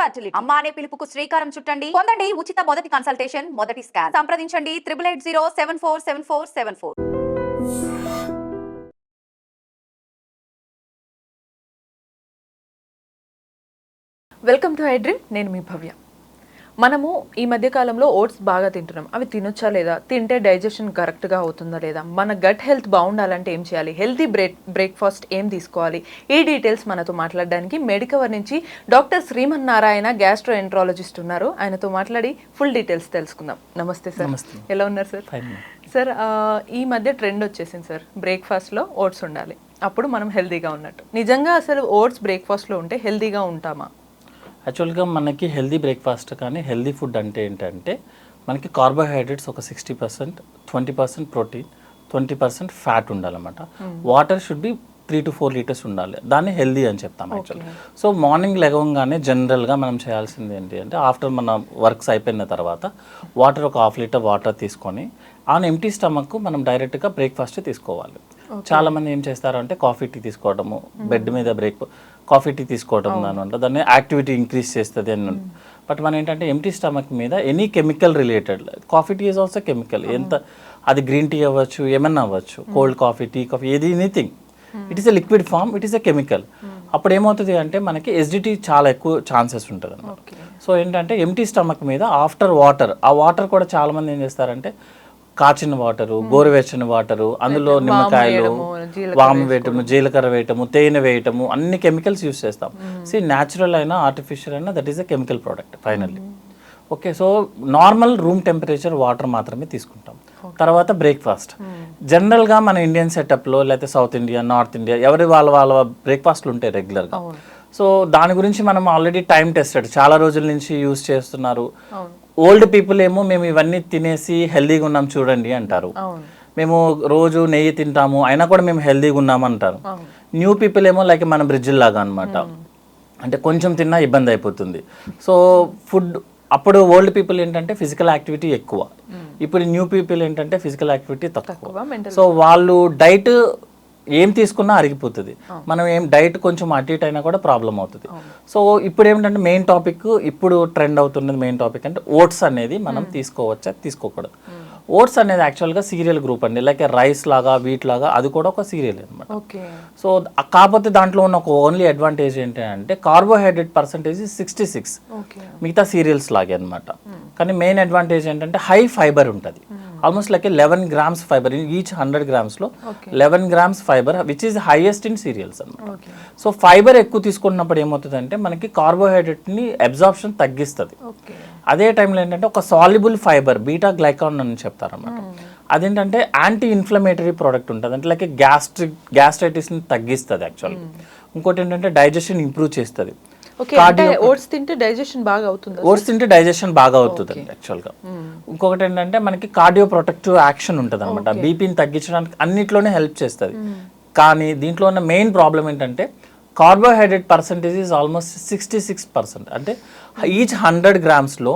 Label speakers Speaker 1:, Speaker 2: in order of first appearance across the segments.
Speaker 1: Fertility అమ్మ అనే పిలుపుకు శ్రీకారం చుట్టండి. పొందండి ఉచిత మొదటి కన్సల్టేషన్ మొదటి స్కాన్ సంప్రదించండి triple eight zero seven four seven four seven four
Speaker 2: welcome to dream నేను మీ భవ్య. మనము ఈ మధ్య కాలంలో ఓట్స్ బాగా తింటున్నాం. అవి తినొచ్చా లేదా? తింటే డైజెషన్ కరెక్ట్గా అవుతుందా లేదా? మన గట్ హెల్త్ బాగుండాలంటే ఏం చేయాలి? హెల్తీ బ్రేక్ బ్రేక్ఫాస్ట్ ఏం తీసుకోవాలి? ఈ డీటెయిల్స్ మనతో మాట్లాడడానికి మెడికవర్ నుంచి doctor Shriman Narayana gastro enterologist ఉన్నారు. ఆయనతో మాట్లాడి ఫుల్ డీటెయిల్స్ తెలుసుకుందాం. నమస్తే సార్. ఎలా ఉన్నారు సార్? సార్ ఈ మధ్య ట్రెండ్ వచ్చేసింది సార్. బ్రేక్ఫాస్ట్లో ఓట్స్ ఉండాలి. అప్పుడు మనం హెల్తీగా ఉన్నట్టు. నిజంగా అసలు ఓట్స్ బ్రేక్ఫాస్ట్లో ఉంటే హెల్తీగా ఉంటామా?
Speaker 3: యాక్చువల్గా మనకి హెల్దీ బ్రేక్ఫాస్ట్ కానీ హెల్దీ ఫుడ్ అంటే ఏంటంటే మనకి కార్బోహైడ్రేట్స్ ఒక sixty percent twenty percent protein twenty percent fat ఉండాలన్నమాట. Water should be three to four litres ఉండాలి. దాన్ని హెల్దీ అని చెప్తాం యాక్చువల్ సో మార్నింగ్ లెగవంగానే జనరల్గా మనం చేయాల్సింది ఏంటి అంటే ఆఫ్టర్ మన వర్క్స్ అయిపోయిన తర్వాత వాటర్ ఒక హాఫ్ లీటర్ వాటర్ తీసుకొని ఆన్ ఎంటీ స్టమక్ మనం డైరెక్ట్గా బ్రేక్ఫాస్ట్ తీసుకోవాలి. చాలా మంది ఏం చేస్తారు అంటే కాఫీ టీ తీసుకోవడము బెడ్ మీద బ్రేక్ కాఫీ టీ తీసుకోవడం అనమాట దాన్ని యాక్టివిటీ ఇంక్రీజ్ చేస్తుంది అని బట్ మనం ఏంటంటే ఎంటీ స్టమక్ మీద any chemical related coffee tea is also chemical. ఎంత అది గ్రీన్ టీ అవ్వచ్చు ఏమన్నా అవ్వచ్చు కోల్డ్ కాఫీ టీ కాఫీ ఏది anything. It is a liquid form it is a chemical. అప్పుడు ఏమవుతుంది అంటే మనకి ఎస్డిటీ చాలా ఎక్కువ ఛాన్సెస్ ఉంటుంది అన్నమాట సో ఏంటంటే ఎంటీ స్టమక్ మీద ఆఫ్టర్ వాటర్ ఆ వాటర్ కూడా చాలా మంది ఏం చేస్తారంటే కాచిన వాటరు గోరువెచ్చని వాటరు అందులో నిమ్మకాయలు వాము వేయటము జీలకర్ర వేయటము తేనె వేయటము అన్ని కెమికల్స్ యూస్ చేస్తాం. సి న్యాచురల్ అయినా ఆర్టిఫిషియల్ అయినా that is a chemical product finally okay so normal room temperature water మాత్రమే తీసుకుంటాం. తర్వాత బ్రేక్ఫాస్ట్ జనరల్గా మన ఇండియన్ సెటప్లో లేకపోతే సౌత్ ఇండియా నార్త్ ఇండియా ఎవరి వాళ్ళ వాళ్ళ బ్రేక్ఫాస్ట్లు ఉంటాయి రెగ్యులర్గా సో దాని గురించి మనం ఆల్రెడీ టైం టెస్టెడ్ చాలా రోజుల నుంచి యూస్ చేస్తున్నారు. ఓల్డ్ పీపుల్ ఏమో మేము ఇవన్నీ తినేసి హెల్దీగా ఉన్నాం చూడండి అంటారు. మేము రోజు నెయ్యి తింటాము అయినా కూడా మేము హెల్దీగా ఉన్నాం అంటారు. న్యూ పీపుల్ ఏమో లైక్ మన బ్రిడ్జిల్ లాగా అనమాట అంటే కొంచెం తిన్నా ఇబ్బంది అయిపోతుంది. సో ఫుడ్ అప్పుడు ఓల్డ్ పీపుల్ ఏంటంటే ఫిజికల్ యాక్టివిటీ ఎక్కువ. ఇప్పుడు న్యూ పీపుల్ ఏంటంటే ఫిజికల్ యాక్టివిటీ తక్కువ. సో వాళ్ళు డైట్ ఏం తీసుకున్నా అరిగిపోతుంది. మనం ఏం డైట్ కొంచెం అటు ఇటు అయినా కూడా ప్రాబ్లం అవుతుంది. సో ఇప్పుడు ఏమిటంటే మెయిన్ టాపిక్ ఇప్పుడు ట్రెండ్ అవుతున్నది మెయిన్ టాపిక్ అంటే ఓట్స్ అనేది మనం తీసుకోవచ్చా తీసుకోకూడదు? ఓట్స్ అనేది యాక్చువల్గా సీరియల్ గ్రూప్ అండి. లైక్ రైస్ లాగా వీట్ లాగా అది కూడా ఒక సీరియల్ అనమాట సో కాకపోతే దాంట్లో ఉన్న ఒక ఓన్లీ అడ్వాంటేజ్ ఏంటంటే కార్బోహైడ్రేట్ పర్సంటేజ్ సిక్స్టీ సిక్స్. మిగతా సీరియల్స్ లాగే అనమాట కానీ మెయిన్ అడ్వాంటేజ్ ఏంటంటే హై ఫైబర్ ఉంటుంది. Almost like eleven grams fibre each hundred గ్రామ్స్లో eleven grams fibre which is highest in cereals అనమాట సో ఫైబర్ ఎక్కువ తీసుకున్నప్పుడు ఏమవుతుందంటే మనకి కార్బోహైడ్రేట్ని అబ్జార్ప్షన్ తగ్గిస్తుంది. అదే టైంలో ఏంటంటే ఒక సాల్యుబుల్ ఫైబర్ బీటా గ్లైకాన్ అని చెప్తారన్నమాట. అదేంటంటే యాంటీ ఇన్ఫ్లమేటరీ ప్రోడక్ట్ ఉంటుంది. అంటే లైక్ గ్యాస్ట్రిక్ గ్యాస్ట్రైటిస్ని తగ్గిస్తుంది యాక్చువల్గా ఇంకోటి ఏంటంటే డైజెషన్ ఇంప్రూవ్ చేస్తుంది.
Speaker 2: ఓట్స్ తింటే డైజెషన్ బాగా అవుతుందా
Speaker 3: ఓట్స్ తింటే డైజెషన్ బాగా అవుతుంది యాక్చువల్గా ఇంకొకటి ఏంటంటే మనకి కార్డియో ప్రొటెక్టివ్ యాక్షన్ ఉంటుంది అనమాట బీపీని తగ్గించడానికి అన్నిట్లోనే హెల్ప్ చేస్తుంది. కానీ దీంట్లో ఉన్న మెయిన్ ప్రాబ్లం ఏంటంటే carbohydrate percentage is almost sixty six percent అంటే ఈచ్ హండ్రెడ్ గ్రామ్స్లో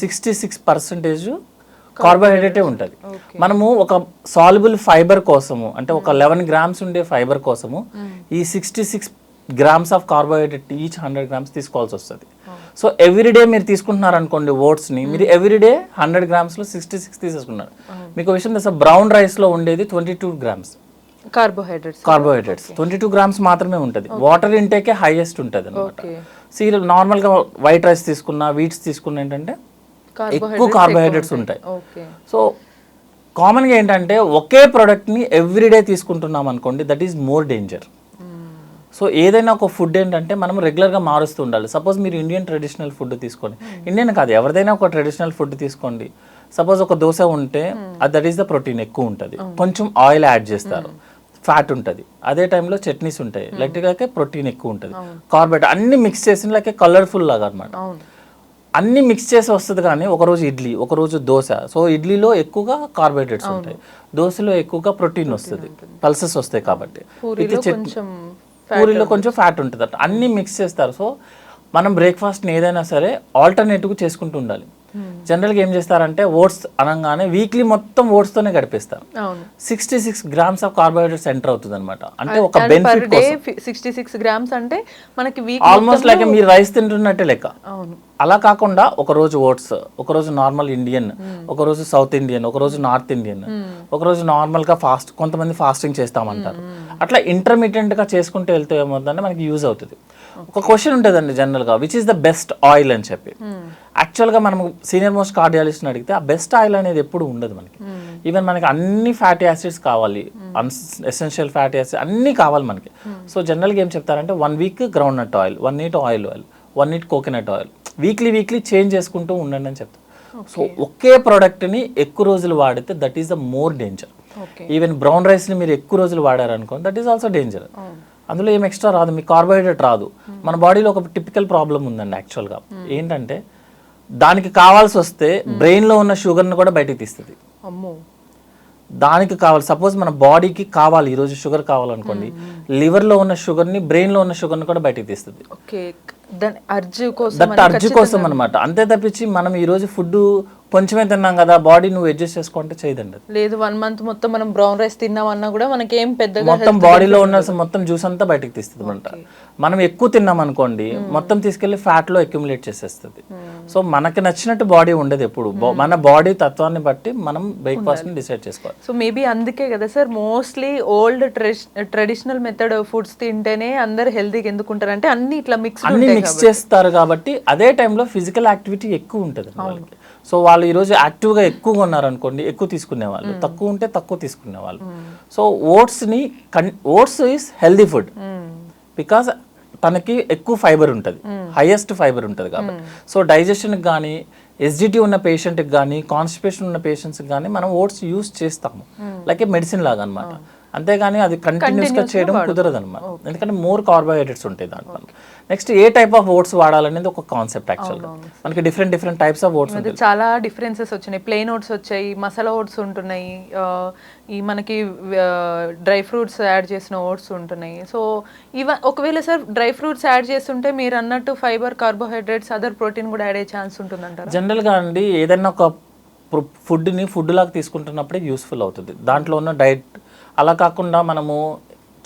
Speaker 3: సిక్స్టీ సిక్స్ పర్సెంటేజ్ కార్బోహైడ్రేటే ఉంటుంది. మనము ఒక సాల్యుబుల్ ఫైబర్ కోసము అంటే ఒక లెవెన్ గ్రామ్స్ ఉండే ఫైబర్ కోసము ఈ sixty six grams of carbohydrate each hundred grams తీసుకోవాల్సి వస్తుంది. సో ఎవ్రీడే మీరు తీసుకుంటున్నారు అనుకోండి ఓట్స్ని మీరు ఎవ్రీడే హండ్రెడ్ గ్రామ్స్లో సిక్స్టీ సిక్స్ తీసేసుకున్నారు. మీకు విషయం తెలుసా? బ్రౌన్ రైస్లో ఉండేది twenty two grams
Speaker 2: carbohydrates
Speaker 3: carbohydrates twenty two grams మాత్రమే ఉంటుంది. వాటర్ ఇంటేకే హైయెస్ట్ ఉంటుంది అనమాట సీరియల్ నార్మల్గా వైట్ రైస్ తీసుకున్నా వీట్స్ తీసుకున్నా ఏంటంటే ఎక్కువ కార్బోహైడ్రేట్స్ ఉంటాయి. సో కామన్గా ఏంటంటే ఒకే ప్రోడక్ట్ని ఎవ్రీడే తీసుకుంటున్నాం అనుకోండి that is more danger so ఏదైనా ఒక ఫుడ్ ఏంటంటే మనం రెగ్యులర్గా మారుస్తూ ఉండాలి. సపోజ్ మీరు ఇండియన్ ట్రెడిషనల్ ఫుడ్ తీసుకోండి. ఇండియన్ కాదు ఎవరిదైనా ఒక ట్రెడిషనల్ ఫుడ్ తీసుకోండి. సపోజ్ ఒక దోశ ఉంటే అది దట్ ఈస్ ద ప్రోటీన్ ఎక్కువ ఉంటుంది. కొంచెం ఆయిల్ యాడ్ చేస్తారు. ఫ్యాట్ ఉంటుంది. అదే టైంలో చట్నీస్ ఉంటాయి. లైక్ లైక్ ప్రోటీన్ ఎక్కువ ఉంటుంది. కార్బోహైడ్రేట్ అన్ని మిక్స్ చేసిన లైక్ కలర్ఫుల్ లాగా అనమాట అన్ని మిక్స్ చేసి వస్తుంది కానీ ఒకరోజు ఇడ్లీ ఒకరోజు దోశ. సో ఇడ్లీలో ఎక్కువగా కార్బోహైడ్రేట్స్ ఉంటాయి. దోశలో ఎక్కువగా ప్రోటీన్ వస్తుంది. పల్సెస్ వస్తాయి కాబట్టి. ఇది పూరిలో కొంచెం ఫ్యాట్ ఉంటుంది అన్ని మిక్స్ చేస్తారు. సో మనం బ్రేక్ఫాస్ట్ని ఏదైనా సరే ఆల్టర్నేటివ్ చేసుకుంటూ ఉండాలి. జనరల్గా ఏం చేస్తారంటే ఓట్స్ అనగానే వీక్లీ మొత్తం ఓట్స్తోనే గడిపేస్తారు. Sixty six grams of carbohydrates enter అవుతుంది అనమాట అంటే ఒక బెనిఫిట్
Speaker 2: సిక్స్టీ సిక్స్ గ్రామ్స్ అంటే మనకి వీక్
Speaker 3: ఆల్మోస్ట్ లైక్ మీరు రైస్ తింటున్నట్టే లెక్క.
Speaker 2: అవును.
Speaker 3: అలా కాకుండా ఒక రోజు ఓట్స్ ఒక రోజు నార్మల్ ఇండియన్ ఒక రోజు సౌత్ ఇండియన్ ఒక రోజు నార్త్ ఇండియన్ ఒక రోజు నార్మల్గా ఫాస్ట్ కొంతమంది ఫాస్టింగ్ చేస్తామంటారు. అట్లా ఇంటర్మీడియట్గా చేసుకుంటూ వెళ్తే ఏమవుతుందంటే మనకి యూజ్ అవుతుంది. ఒక క్వశ్చన్ ఉంటుందండి జనరల్గా which is the best oil అని చెప్పి. యాక్చువల్గా మనం సీనియర్ మోస్ట్ కార్డియాలజిస్ట్ అడిగితే ఆ బెస్ట్ ఆయిల్ అనేది ఎప్పుడు ఉండదు మనకి. ఈవెన్ మనకి అన్ని ఫ్యాటీ యాసిడ్స్ కావాలి. ఎసెన్షియల్ ఫ్యాటీ యాసిడ్ అన్నీ కావాలి మనకి. సో జనరల్గా ఏం చెప్తారంటే one week groundnut oil one neat oil oil one neat coconut oil weekly weekly change చేసుకుంటూ ఉండండి అని చెప్తారు. సో ఒకే ప్రోడక్ట్ని ఎక్కువ రోజులు వాడితే that is the more danger even brown రైస్ని మీరు ఎక్కువ రోజులు వాడారనుకోండి దట్ ఈస్ ఆల్సో డేంజర్ అందులో ఏం ఎక్స్ట్రా రాదు మీకు కార్బోహైడ్రేట్ రాదు. మన బాడీలో ఒక టిపికల్ ప్రాబ్లం ఉందండి యాక్చువల్గా ఏంటంటే దానికి కావాల్సి వస్తే బ్రెయిన్లో ఉన్న షుగర్ని కూడా బయటికి తీస్తుంది. దానికి కావాలి సపోజ్ మన బాడీకి కావాలి ఈరోజు షుగర్ కావాలనుకోండి లివర్లో ఉన్న షుగర్ని బ్రెయిన్లో ఉన్న షుగర్ని కూడా బయటికి తీస్తుంది. దట్ అర్జు కోసం అనమాట అంతే తప్పించి మనం ఈరోజు ఫుడ్ కొంచెమే తిన్నాం కదా బాడీ నువ్వు అడ్జస్ట్ చేసుకుంటే చేయదండి.
Speaker 2: లేదు వన్ మంత్ మొత్తం మనం బ్రౌన్ రైస్ తిన్నామన్నా కూడా మనకి ఏం పెద్దగా
Speaker 3: మొత్తం బాడీలో ఉన్న మొత్తం జ్యూస్ అంతా బయటకు తీస్తుంది అనమాట మనం ఎక్కువ తిన్నాం అనుకోండి మొత్తం తీసుకెళ్ళి ఫ్యాట్లో అక్యుములేట్ చేసేస్తుంది. సో మనకి నచ్చినట్టు బాడీ ఉండదు ఎప్పుడు. బా- మన బాడీ తత్వాన్ని బట్టి మనం బ్రేక్ఫాస్ట్ని డిసైడ్ చేసుకోవాలి.
Speaker 2: సో మేబీ అందుకే కదా sir mostly old traditional method foods తింటేనే అందరు హెల్తీగా ఎందుకుంటారు అంటే అన్ని ఇట్లా మిక్స్
Speaker 3: అన్ని మిక్స్ చేస్తారు కాబట్టి అదే టైంలో ఫిజికల్ యాక్టివిటీ ఎక్కువ ఉంటుంది సో వాళ్ళు ఈరోజు యాక్టివ్గా ఎక్కువగా ఉన్నారనుకోండి ఎక్కువ తీసుకునే వాళ్ళు తక్కువ ఉంటే తక్కువ తీసుకునే వాళ్ళు so ఓట్స్ని can oats is healthy food. Because తనకి ఎక్కువ ఫైబర్ ఉంటుంది. హైయెస్ట్ ఫైబర్ ఉంటుంది కాబట్టి. సో డైజెషన్కి కానీ ఎస్జిటి ఉన్న పేషెంట్కి కానీ కాన్స్టిపేషన్ ఉన్న పేషెంట్స్కి కానీ మనం ఓట్స్ యూస్ చేస్తాము. లైక్ మెడిసిన్ లాగా అనమాట అంతేగాని అది కంటిన్యూస్గా చేయడం కుదరదు అనమాట ఎందుకంటే మోర్ కార్బోహైడ్రేట్స్ ఉంటాయి దాంట్లో. Next A type of oats వాడాలనేది ఒక కాన్సెప్ట్ యాక్చువల్గా మనకి different different types of oats
Speaker 2: చాలా డిఫరెన్సెస్ వచ్చినాయి. ప్లెయిన్ ఓట్స్ వచ్చాయి మసాలా ఓట్స్ ఉంటున్నాయి ఈ మనకి డ్రై ఫ్రూట్స్ యాడ్ చేసిన ఓట్స్ ఉంటున్నాయి. సో ఇవ ఒకవేళ సార్ డ్రై ఫ్రూట్స్ యాడ్ చేస్తుంటే మీరు అన్నట్టు ఫైబర్ కార్బోహైడ్రేట్స్ అదర్ ప్రోటీన్ కూడా యాడ్ అయ్యే ఛాన్స్ ఉంటుందంటారా?
Speaker 3: జనరల్గా అండి ఏదైనా ఒక ఫుడ్ని ఫుడ్ లాగా తీసుకుంటున్నప్పుడే యూస్ఫుల్ అవుతుంది. దాంట్లో ఉన్న డైట్ అలా కాకుండా మనము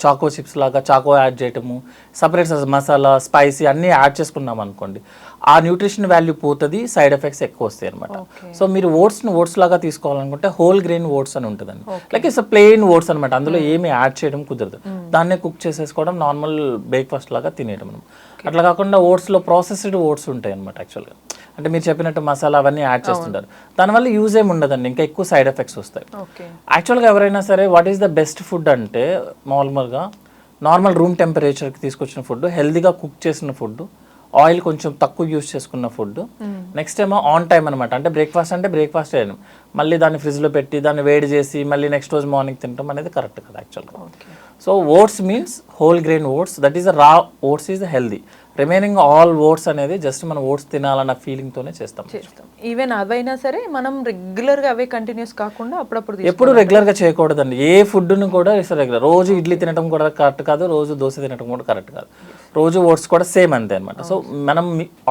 Speaker 3: చాకో చిప్స్ లాగా చాకో యాడ్ చేయటము సపరేట్ మసాలా స్పైసీ అన్నీ యాడ్ చేసుకున్నాం అనుకోండి ఆ న్యూట్రిషన్ వాల్యూ పోతుంది సైడ్ ఎఫెక్ట్స్ ఎక్కువ వస్తాయి అనమాట సో మీరు ఓట్స్ని ఓట్స్ లాగా తీసుకోవాలనుకుంటే హోల్ గ్రెయిన్ ఓట్స్ అని ఉంటుందండి లైక్ ఇట్స్ ప్లెయిన్ ఓట్స్ అనమాట అందులో ఏమి యాడ్ చేయడం కుదరదు. దాన్నే కుక్ చేసేసుకోవడం నార్మల్ బ్రేక్ఫాస్ట్ లాగా తినేయడం అనమాట అట్లా కాకుండా ఓట్స్లో ప్రాసెస్డ్ ఓట్స్ ఉంటాయి అనమాట యాక్చువల్గా. అంటే మీరు చెప్పినట్టు మసాలా అవన్నీ యాడ్ చేస్తుంటారు. దానివల్ల యూజ్ ఏమి ఉండదండి. ఇంకా ఎక్కువ సైడ్ ఎఫెక్ట్స్ వస్తాయి. యాక్చువల్గా ఎవరైనా సరే what is the best food అంటే నార్మల్గా నార్మల్ రూమ్ టెంపరేచర్కి తీసుకొచ్చిన ఫుడ్ హెల్దీగా కుక్ చేసిన ఫుడ్ ఆయిల్ కొంచెం తక్కువ యూస్ చేసుకున్న ఫుడ్. నెక్స్ట్ ఏమో ఆన్ టైం అనమాట అంటే బ్రేక్ఫాస్ట్ అంటే బ్రేక్ఫాస్ట్ చేయడం మళ్ళీ దాన్ని ఫ్రిడ్జ్లో పెట్టి దాన్ని వేడి చేసి మళ్ళీ నెక్స్ట్ రోజు మార్నింగ్ తినడం అనేది కరెక్ట్ కదా యాక్చువల్గా. So oats means whole grain oats. That is raw oats is healthy. Remaining all oats అనేది జస్ట్ మనం ఓట్స్ తినాలన్న ఫీలింగ్తోనే చేస్తాం
Speaker 2: చేస్తాం. ఈవెన్ అవైనా సరే మనం రెగ్యులర్గా అవే కంటిన్యూస్ కాకుండా అప్పుడప్పుడు.
Speaker 3: ఎప్పుడు రెగ్యులర్గా చేయకూడదండి. ఏ ఫుడ్ను కూడా రెగ్యులర్ రోజు ఇడ్లీ తినడం కూడా కరెక్ట్ కాదు రోజు దోశ తినడం కూడా కరెక్ట్ కాదు. రోజు ఓట్స్ కూడా సేమ్ అంతే అనమాట సో మనం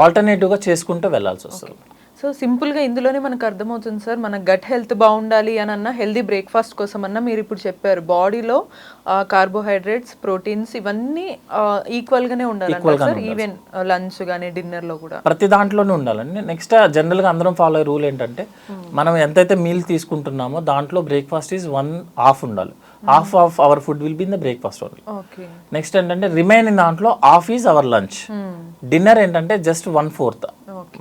Speaker 3: ఆల్టర్నేటివ్గా చేసుకుంటూ వెళ్ళాల్సి వస్తుంది.
Speaker 2: సో సింపుల్గా ఇందులోనే మనకు అర్థమవుతుంది సార్ మన గట్ హెల్త్ బాగుండాలి అని అన్న హెల్దీ బ్రేక్ఫాస్ట్ కోసం అన్న మీరు ఇప్పుడు చెప్పారు. బాడీలో కార్బోహైడ్రేట్స్ ప్రోటీన్స్ ఇవన్నీ ఈక్వల్గానే ఉండాలి సార్? ఈవెన్ లంచ్ కానీ డిన్నర్లో కూడా.
Speaker 3: ప్రతి దాంట్లోనే ఉండాలండి. నెక్స్ట్ జనరల్గా అందరం ఫాలో అయ్యే రూల్ ఏంటంటే మనం ఎంతైతే మీల్ తీసుకుంటున్నామో దాంట్లో బ్రేక్ఫాస్ట్ ఈజ్ వన్ హాఫ్ ఉండాలి. Half of our food will be in the breakfast only.
Speaker 2: Okay.
Speaker 3: Next ఏంటంటే రిమైనింగ్ దాంట్లో half is our lunch. Dinner ఏంటంటే జస్ట్ వన్ ఫోర్త్.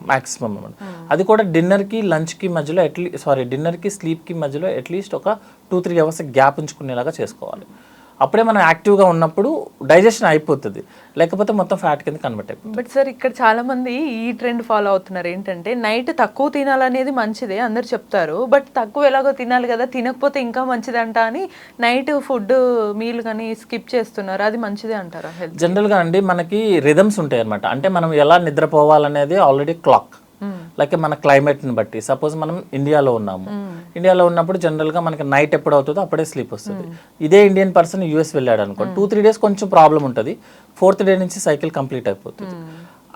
Speaker 3: మాక్సిమం అనమాట అది కూడా డిన్నర్కి లంచ్కి మధ్యలో ఎట్లీ సారీ డిన్నర్కి స్లీప్కి మధ్యలో అట్లీస్ట్ ఒక టూ త్రీ అవర్స్ గ్యాప్ ఉంచుకునేలాగా చేసుకోవాలి. అప్పుడే మనం యాక్టివ్గా ఉన్నప్పుడు డైజెషన్ అయిపోతుంది. లేకపోతే మొత్తం ఫ్యాట్ కింద కన్వర్ట్ అయిపోతుంది.
Speaker 2: బట్ సార్ ఇక్కడ చాలా మంది ఈ ట్రెండ్ ఫాలో అవుతున్నారు. ఏంటంటే నైట్ తక్కువ తినాలనేది మంచిదే అందరు చెప్తారు. బట్ తక్కువ ఎలాగో తినాలి కదా తినకపోతే ఇంకా మంచిదంట అని నైట్ ఫుడ్ మీల్ కానీ స్కిప్ చేస్తున్నారు. అది మంచిదే అంటారా హెల్త్
Speaker 3: జనరల్గా అండి మనకి రిథమ్స్ ఉంటాయి అనమాట అంటే మనం ఎలా నిద్రపోవాలనేది ఆల్రెడీ క్లాక్. లైక్ మన క్లైమేట్ని బట్టి. సపోజ్ మనం ఇండియాలో ఉన్నాము. ఇండియాలో ఉన్నప్పుడు జనరల్గా మనకి నైట్ ఎప్పుడు అవుతుందో అప్పుడే స్లీప్ వస్తుంది. ఇదే ఇండియన్ పర్సన్ యూఎస్ వెళ్ళాడు అనుకో టూ త్రీ డేస్ కొంచెం ప్రాబ్లం ఉంటుంది. ఫోర్త్ డే నుంచి సైకిల్ కంప్లీట్ అయిపోతుంది.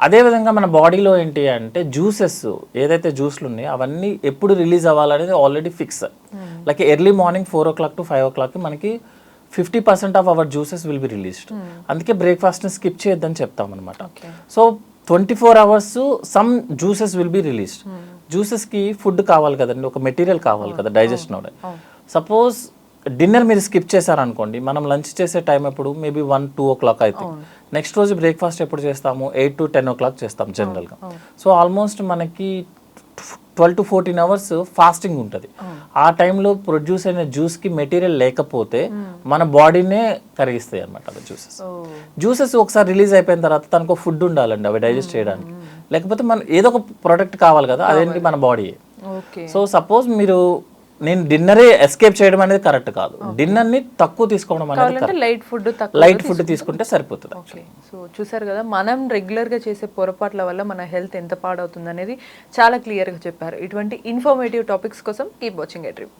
Speaker 3: అదేవిధంగా మన బాడీలో ఏంటి అంటే జ్యూసెస్ ఏదైతే జ్యూస్లు ఉన్నాయో అవన్నీ ఎప్పుడు release అవ్వాలనేది already fix. Like early morning four o'clock to five o'clock మనకి fifty percent of our juices will be released. అందుకే బ్రేక్ఫాస్ట్ని స్కిప్ చేయొద్దని చెప్తాం అనమాట so twenty four hours some juices will be released. జ్యూసెస్కి food కావాలి కదండి ఒక మెటీరియల్ కావాలి కదా డైజెషన్ అవడానికి సపోజ్ డిన్నర్ మీరు స్కిప్ చేశారనుకోండి మనం లంచ్ చేసే టైం ఎప్పుడు? Maybe one two o'clock అయితే. నెక్స్ట్ రోజు బ్రేక్ఫాస్ట్ ఎప్పుడు చేస్తాము? Eight to ten o'clock చేస్తాం జనరల్గా. సో ఆల్మోస్ట్ మనకి twelve to fourteen hours fasting ఉంటుంది. ఆ. టైంలో ప్రొడ్యూస్ అయిన జ్యూస్కి మెటీరియల్ లేకపోతే మన బాడీనే కరిగిస్తాయి అనమాట జ్యూసెస్. జ్యూసెస్ ఒకసారి రిలీజ్ అయిపోయిన తర్వాత తనకు ఫుడ్ ఉండాలండి అవి డైజెస్ట్ చేయడానికి. లేకపోతే మన ఏదో ఒక ప్రోడక్ట్ కావాలి కదా అదేంటి మన బాడీ సో సపోజ్ మీరు నేను డిన్నరే ఎస్కేప్ చేయడం అనేది కరెక్ట్ కాదు. డిన్నర్ని తక్కువ తీసుకోవడం అనేది
Speaker 2: లైట్ ఫుడ్
Speaker 3: లైట్ ఫుడ్ తీసుకుంటే సరిపోతుంది
Speaker 2: సో చూసారు కదా మనం రెగ్యులర్గా చేసే పొరపాట్ల వల్ల మన హెల్త్ ఎంత పాడవుతుంది అనేది చాలా క్లియర్గా చెప్పారు. ఇటువంటి ఇన్ఫర్మేటివ్ టాపిక్స్ కోసం కీప్ వాచింగ్ ఎ ట్రిప్